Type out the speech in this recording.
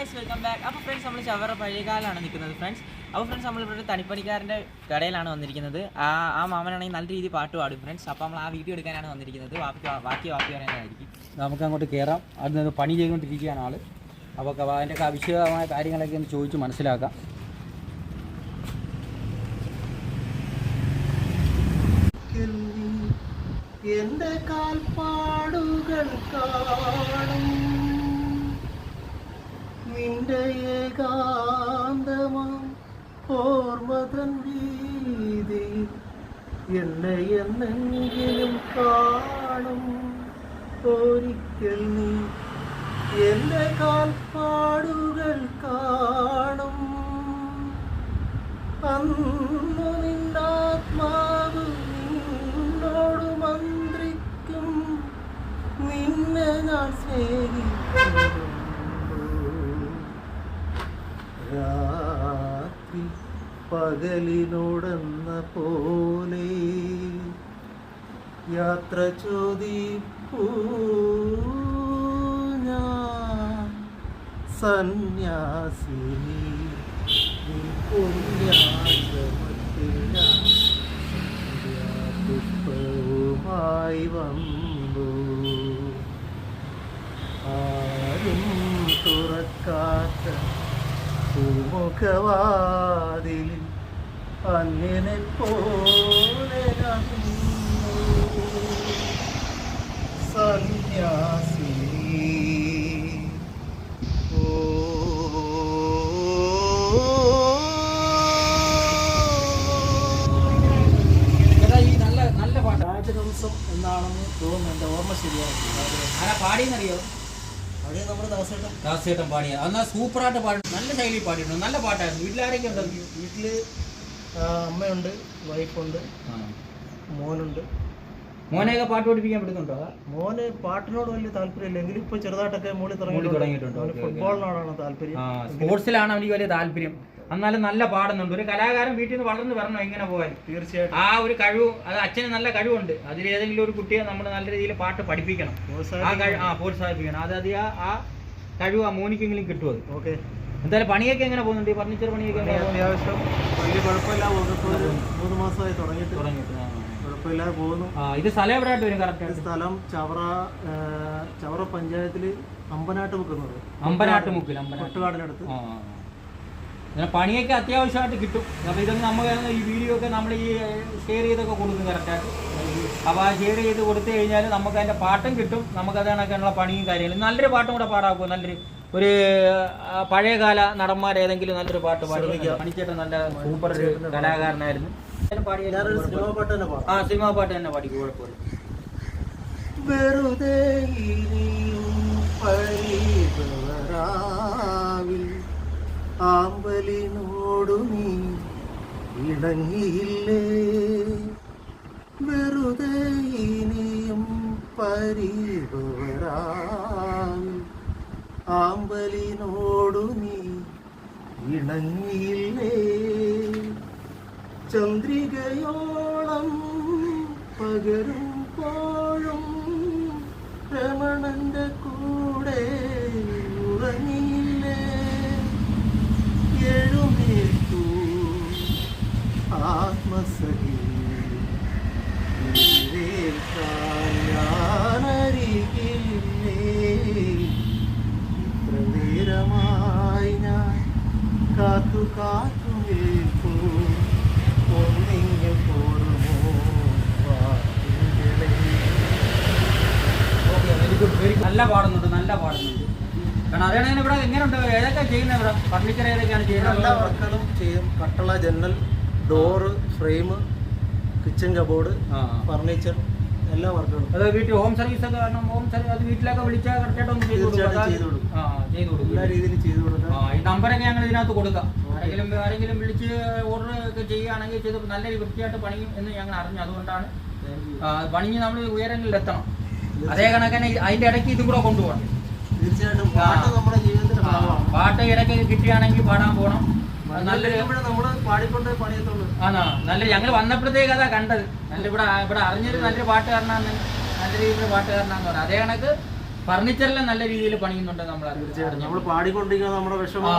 Guys welcome back അപ്പോൾ friends നമ്മൾ ചവറ പഴയകാലാണ് നിൽക്കുന്നത് ഫ്രണ്ട്സ് അപ്പോൾ ഫ്രണ്ട്സ് നമ്മളിവിടെ ഒരു തണിപ്പണിക്കാരന്റെ കടയിലാണ് വന്നിരിക്കുന്നത്. ആ ആ മാമനാണെങ്കിൽ നല്ല രീതിയിൽ പാട്ട് പാടും ഫ്രണ്ട്സ് അപ്പോൾ നമ്മൾ ആ വീഡിയോ എടുക്കാനാണ് വന്നിരിക്കുന്നത്. ബാക്കി ബാക്കി ബാക്കി പറയാനായിരിക്കും. നമുക്ക് അങ്ങോട്ട് കയറാം അത് നിന്ന് പണി ചെയ്തുകൊണ്ടിരിക്കുകയാണ് ആൾ അപ്പോൾ അതിന്റെ ഒക്കെ വിശദമായ കാര്യങ്ങളൊക്കെ ഒന്ന് ചോദിച്ച് മനസ്സിലാക്കാം. എന്റെ കാൽപ്പാടുകൾ കാണും. ഏകാന്തമാം ഓർമ്മതൻ വീതി എന്നെ എന്നെങ്കിലും കാണും. ഒരിക്കൽ നീ എന്റെ കാൽപ്പാടുകൾ കാണും. അന്നു നിന്നാത്മാവ് നിന്നോട് മന്ത്രിക്കും നിന്നെ ഞാൻ സ്നേഹിക്കുന്നു രാത്രി പകലിനോടെന്ന പോലെ യാത്ര ചോദിപ്പൂ ഞാൻ. സന്യാസിനി പുണ്യാശ്രമത്തിൽ വന്നു. ആരും തുറക്കാത്ത പൂമുഖവാതിലിൽ അങ്ങനെ പോലെ സന്യാസി രാജഹംസം എന്നാണെന്ന് തോന്നുന്നു എന്റെ ഓർമ്മ ശരിയാണ് ആരാ പാടിയെന്നറിയോ? ദാസേട്ടൻ. പാടിയ. എന്നാൽ സൂപ്പറായിട്ട് പാടി നല്ല ശൈലി പാടിയിട്ടുണ്ട്. നല്ല പാട്ടായിരുന്നു. വീട്ടിലാരൊക്കെ ഉണ്ട് വീട്ടിൽ അമ്മയുണ്ട് വൈഫുണ്ട് മോനുണ്ട്. മോനെയൊക്കെ പാട്ട് പഠിപ്പിക്കാൻ പറ്റുന്നുണ്ടോ മോന് പാട്ടിനോട് വലിയ താല്പര്യമില്ല. എങ്കിലും ഇപ്പൊ ചെറുതായിട്ടൊക്കെ മൂളി തുടങ്ങി തുടങ്ങിയിട്ടുണ്ട്. ഫുട്ബോളിനോടാണ് താല്പര്യം. സ്പോർട്സിലാണ് അവനിക്ക് വലിയ താല്പര്യം. എന്നാലും നല്ല പാടുന്നുണ്ട്. ഒരു കലാകാരൻ വീട്ടിൽ നിന്ന് വളർന്നു വരണോ എങ്ങനെ പോകാൻ തീർച്ചയായിട്ടും. ആ ഒരു കഴിവ് അത് അച്ഛന് നല്ല കഴിവുണ്ട്. അതിലേതെങ്കിലും ഒരു കുട്ടിയെ നമ്മൾ നല്ല രീതിയിൽ പാട്ട് പഠിപ്പിക്കണം. ആ കഴിവ് ആ പ്രോത്സാഹിപ്പിക്കണം. അത് അത് ആ- കഴിവ് ആ മോനിക്കെങ്കിലും കിട്ടും അത്? ഓക്കെ. എന്തായാലും പണിയൊക്കെ എങ്ങനെ പോകുന്നുണ്ട്? ഈ ഫർണിച്ചർ പണിയൊക്കെ അത്യാവശ്യം വലിയ കുഴപ്പമില്ല മൂന്ന് മാസമായി തുടങ്ങിയിട്ട്. തുടങ്ങിയിട്ട്. കുഴപ്പമില്ലാതെ പോകുന്നു. ഇത് സ്ഥലം എവിടെയായിട്ട് വരും കറക്റ്റ് സ്ഥലം ചവറ ചവറ പഞ്ചായത്തിൽ അമ്പനാട്ട്. മുക്കുന്നത് അമ്പനാട്ട് മുക്കിൽ ആ. അങ്ങനെ പണിയൊക്കെ അത്യാവശ്യമായിട്ട് കിട്ടും. അപ്പോൾ ഇതൊക്കെ നമുക്ക് ഈ വീഡിയോ ഒക്കെ നമ്മൾ ഈ ഷെയർ ചെയ്തൊക്കെ കൊടുക്കും കറക്റ്റായിട്ട് അപ്പോൾ ആ ഷെയർ ചെയ്ത് കൊടുത്തു കഴിഞ്ഞാൽ നമുക്ക് അതിന്റെ പാട്ടും കിട്ടും. നമുക്ക് അതിനൊക്കെയുള്ള പണിയും കാര്യങ്ങളും. നല്ലൊരു പാട്ടും കൂടെ പാടാക്കുമോ നല്ലൊരു ഒരു പഴയകാല നടന്മാർ ഏതെങ്കിലും നല്ലൊരു പാട്ട് പാടി പണിച്ചേട്ടൻ നല്ല സൂപ്പർ ഒരു കലാകാരനായിരുന്നു. സിനിമ പാട്ട് തന്നെ പാടാം. ആ സിനിമാ പാട്ട് തന്നെ പാടിക്കും കുഴപ്പമില്ല. വെറുതെ ആമ്പലിനോടു നീ ഇണങ്ങിയില്ലേ? വെറുതെ ഇനിയും പരിതവരാവിൽ ആമ്പലിനോടു നീ ഇണങ്ങിയില്ലേ? ചന്ദ്രികയോളം പകരും പോഴും രമണന്റെ ആത്മസഖി ഇത്ര നേരമായി ഞാൻ കാത്തു കാത്തു നിൽപ്പൂ ഒന്നിങ്ങ് പോരുമോ നല്ല പാടുന്നുണ്ട് നല്ല പാടുന്നുണ്ട്. കാരണം അതാണ് ഇവിടെ എങ്ങനെയുണ്ട്? ഏതൊക്കെ ചെയ്യുന്നത് ഇവിടെ? ഫർണിച്ചർ ഏതൊക്കെയാണ് എല്ലാ ചെയ്യുന്നത് വർക്കുകളും ചെയ്യും. കട്ടള ജനൽ door frame kitchen cupboard furniture എല്ലാ വർക്കുകളും. അത് വീട്ടിൽ ഹോം സർവീസ് ഒക്കെ കാരണം ഹോം സർവീസ് അത് വീട്ടിലൊക്കെ വിളിച്ചാൽ കറക്റ്റായിട്ട് ഒന്ന് ചെയ്ത് കൊടുക്കും. ചെയ്ത് എല്ലാ ചെയ്തു ഈ നമ്പറൊക്കെ ഞങ്ങൾ ഇതിനകത്ത് കൊടുക്കാം. ആരെങ്കിലും ആരെങ്കിലും വിളിച്ച് ഓർഡർ ഒക്കെ ചെയ്യുകയാണെങ്കിൽ ചെയ്ത് നല്ല വൃത്തിയായിട്ട് പണിയും എന്ന് ഞങ്ങൾ അറിഞ്ഞു. അതുകൊണ്ടാണ് പണിഞ്ഞ് നമ്മൾ ഉയരങ്ങളിൽ എത്തണം. അതേ കണക്കന്നെ അതിന്റെ ഇടയ്ക്ക് ഇതും കൂടെ കൊണ്ടുപോകണം. തീർച്ചയായിട്ടും പാട്ട് നമ്മുടെ ജീവിതത്തിന്റെ ഭാഗമാണ്. പാട്ട് ഇടയ്ക്ക് കിട്ടുകയാണെങ്കിൽ പാടാൻ പോകണം. ആണോ? നല്ല ഞങ്ങൾ വന്നപ്പോഴത്തേക്ക് അതാ കണ്ടത്. നല്ല ഇവിടെ ഇവിടെ അറിഞ്ഞൊരു നല്ലൊരു പാട്ടുകാരനാന്ന് നല്ല രീതിയിൽ പാട്ടുകാരനാന്ന് പറഞ്ഞു. അതേ കണക്ക് ഫർണിച്ചറിലും നല്ല രീതിയിൽ പണിയുന്നുണ്ട് നമ്മൾ തീർച്ചയായിട്ടും. നമ്മൾ പാടിക്കൊണ്ടിരിക്കുന്ന നമ്മുടെ വിഷമം.